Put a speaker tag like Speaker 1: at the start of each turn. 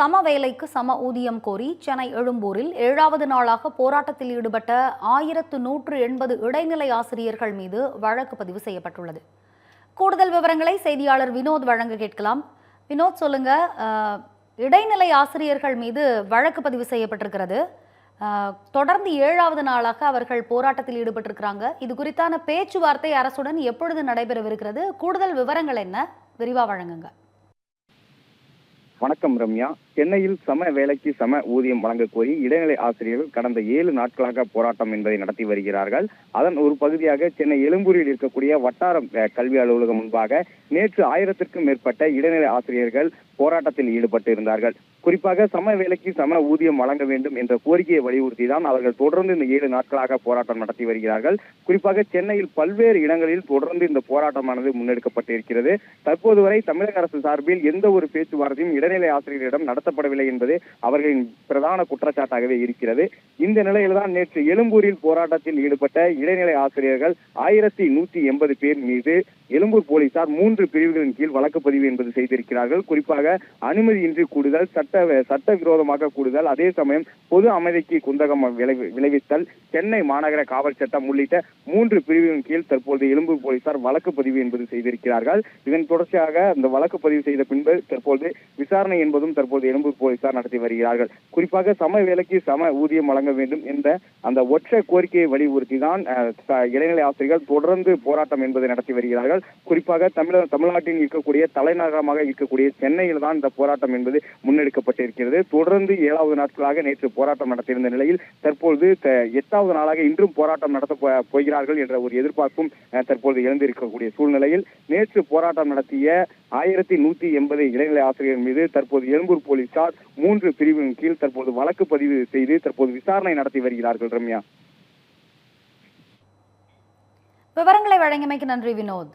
Speaker 1: சம வேலைக்கு சம ஊதியம் கோரி சென்னை எழும்பூரில் ஏழாவது நாளாக போராட்டத்தில் ஈடுபட்ட ஆயிரத்து நூற்று எண்பது இடைநிலை ஆசிரியர்கள் மீது வழக்கு பதிவு செய்யப்பட்டுள்ளது. கூடுதல் விவரங்களை செய்தியாளர் வினோத் வழங்க கேட்கலாம். வினோத் சொல்லுங்க இடைநிலை ஆசிரியர்கள் மீது வழக்கு பதிவு செய்யப்பட்டிருக்கிறது. தொடர்ந்து ஏழாவது நாளாக அவர்கள் போராட்டத்தில் ஈடுபட்டிருக்கிறாங்க. இது குறித்தான பேச்சுவார்த்தை அரசுடன் எப்பொழுது நடைபெறவிருக்கிறது? கூடுதல் விவரங்கள் என்ன? விரிவாக வழங்குங்க.
Speaker 2: வணக்கம் ரம்யா. சென்னையில் சம வேலைக்கு சம ஊதியம் வழங்க கோரி இடைநிலை ஆசிரியர்கள் கடந்த ஏழு நாட்களாக போராட்டம் என்பதை நடத்தி வருகிறார்கள். அதன் ஒரு பகுதியாக சென்னை எழும்பூரில் இருக்கக்கூடிய வட்டார கல்வி அலுவலகம் முன்பாக நேற்று ஆயிரத்திற்கும் மேற்பட்ட இடைநிலை ஆசிரியர்கள் போராட்டத்தில் ஈடுபட்டு இருந்தார்கள் குறிப்பாக சம வேலைக்கு சம ஊதியம் வழங்க வேண்டும் என்ற கோரிக்கையை வலியுறுத்தி தான் அவர்கள் தொடர்ந்து இந்த ஏழு நாட்களாக போராட்டம் நடத்தி வருகிறார்கள். குறிப்பாக சென்னையில் பல்வேறு இடங்களில் தொடர்ந்து இந்த போராட்டமானது முன்னெடுக்கப்பட்டிருக்கிறது. தற்போது வரை தமிழக அரசு சார்பில் எந்த ஒரு பேச்சுவார்த்தையும் இடைநிலை ஆசிரியரிடம் நடத்தப்படவில்லை என்பது அவர்களின் பிரதான குற்றச்சாட்டாகவே இருக்கிறது. இந்த நிலையில்தான் நேற்று எழும்பூரில் போராட்டத்தில் ஈடுபட்ட இடைநிலை ஆசிரியர்கள் ஆயிரத்தி நூத்தி எண்பது பேர் மீது எழும்பூர் போலீசார் மூன்று பிரிவுகளின் கீழ் வழக்கு பதிவு என்பது செய்திருக்கிறார்கள். குறிப்பாக அனுமதியின்றி கூடுதல் சட்ட சட்ட விரோதமாக கூடுதல். அதே சமயம் பொது அமைதிக்கு குந்தகம் விளைவி- விளைவித்தல். சென்னை மாநகர காவல் சட்டம் உள்ளிட்ட மூன்று பிரிவின் கீழ் தற்போது எலும்பு போலீசார் வழக்கு பதிவு என்பது செய்திருக்கிறார்கள். இதன் தொடர்ச்சியாக அந்த வழக்கு பதிவு செய்த பின்பு தற்போது விசாரணை என்பதும் தற்போது எலும்பு போலீசார் நடத்தி வருகிறார்கள். குறிப்பாக சம வேலைக்கு சம ஊதியம் வழங்க வேண்டும் என்ற அந்த ஒற்றை கோரிக்கையை வலியுறுத்தி தான் இடைநிலை ஆசிரியர்கள் தொடர்ந்து போராட்டம் என்பதை நடத்தி வருகிறார்கள். குறிப்பாக தமிழக தமிழ்நாட்டில் இருக்கக்கூடிய தலைநகரமாக இருக்கக்கூடிய சென்னையில் தான் இந்த போராட்டம் என்பது முன்னெடுக்க அறிவிக்கப்பட்டிருக்கிறது தொடர்ந்து ஏழாவது நாட்களாக நேற்று போராட்டம் நடத்தியிருந்த நிலையில் தற்பொழுது எட்டாவது நாளாக இன்றும் போராட்டம் நடத்த போகிறார்கள் என்ற ஒரு எதிர்பார்ப்பும் தற்பொழுது எழுந்திருக்கக்கூடிய சூழ்நிலையில் நேற்று போராட்டம் நடத்திய ஆயிரத்தி நூத்தி எண்பது இடைநிலை ஆசிரியர் மீது தற்போது எழும்பூர் போலீசார் மூன்று பிரிவின் கீழ் தற்போது வழக்கு பதிவு செய்து தற்போது விசாரணை நடத்தி வருகிறார்கள் ரம்யா.
Speaker 1: விவரங்களை வழங்கியமைக்கு நன்றி வினோத்.